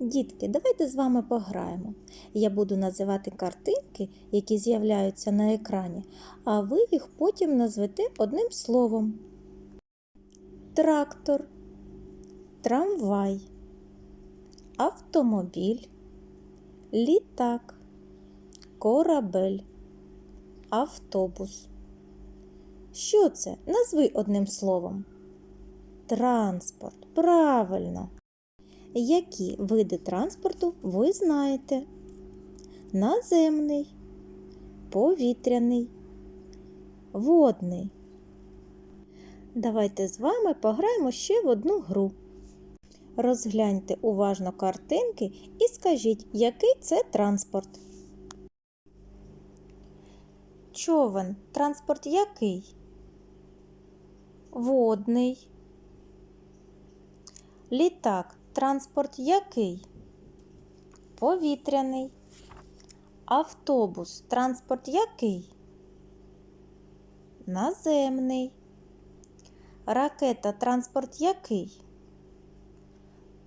Дітки, давайте з вами пограємо. Я буду називати картинки, які з'являються на екрані, а ви їх потім назвете одним словом: трактор, трамвай, автомобіль, літак, корабель, автобус. Що це? Назви одним словом. Транспорт. Правильно. Які види транспорту ви знаєте? Наземний, повітряний, водний. Давайте з вами пограємо ще в одну гру. Розгляньте уважно картинки і скажіть, який це транспорт. Човен. Транспорт який? Водний. Літак. Транспорт який? Повітряний. Автобус. Транспорт який? Наземний. Ракета. Транспорт який?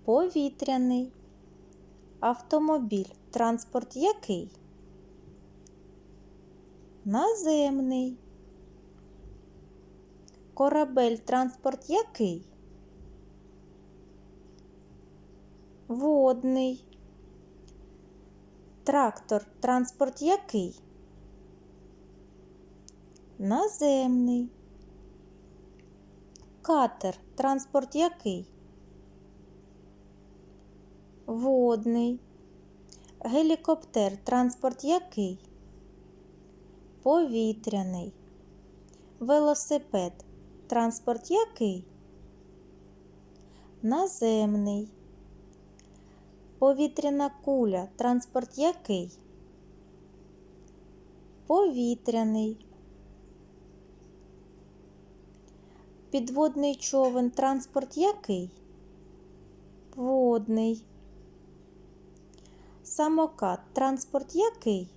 Повітряний. Автомобіль. Транспорт який? Наземний. Корабель. Транспорт який? Водний. Трактор. Транспорт який? Наземний. Катер. Транспорт який? Водний. Гелікоптер. Транспорт який? Повітряний. Велосипед. Транспорт який? Наземний. Повітряна куля. Транспорт який? Повітряний. Підводний човен. Транспорт який? Водний. Самокат. Транспорт який?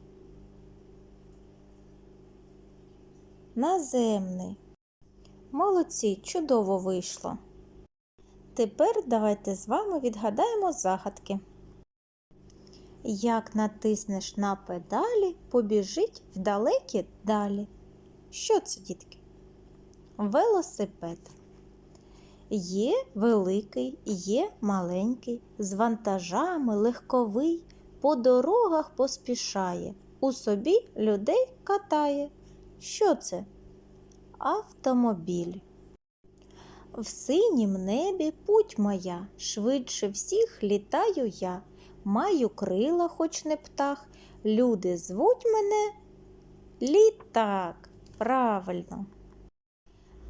Наземний. Молодці, чудово вийшло. Тепер давайте з вами відгадаємо загадки. Як натиснеш на педалі, побіжить в далекі далі. Що це, дітки? Велосипед. Є великий, є маленький, з вантажами легковий, по дорогах поспішає, у собі людей катає. Що це? Автомобіль. В синім небі путь моя, швидше всіх літаю я. Маю крила, хоч не птах. Люди звуть мене літак. Правильно.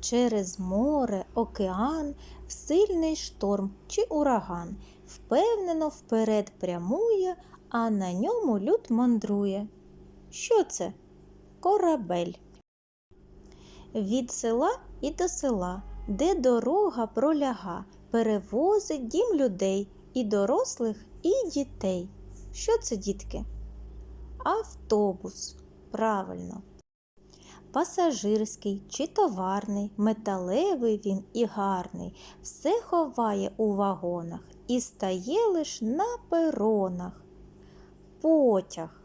Через море, океан, в сильний шторм чи ураган. Впевнено вперед прямує, а на ньому люд мандрує. Що це? Корабель. Від села і до села, де дорога проляга, перевозить дім людей і дорослих, і дітей. Що це, дітки? Автобус. Правильно. Пасажирський чи товарний, металевий він і гарний, все ховає у вагонах і стає лиш на перонах. Потяг.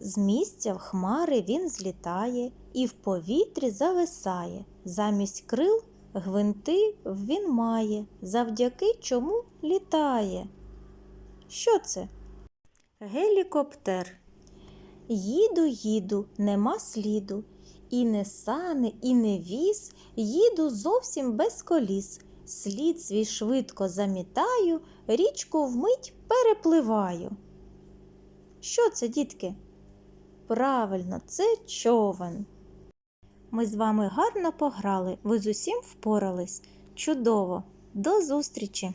З місця в хмари він злітає і в повітрі зависає. Замість крил гвинти він має, завдяки чому літає. Що це? Гелікоптер. Їду, їду, нема сліду. І не сани, і не віз, їду зовсім без коліс. Слід свій швидко замітаю, річку вмить перепливаю. Що це, дітки? Правильно, це човен. Ми з вами гарно пограли, ви з усім впорались. Чудово! До зустрічі!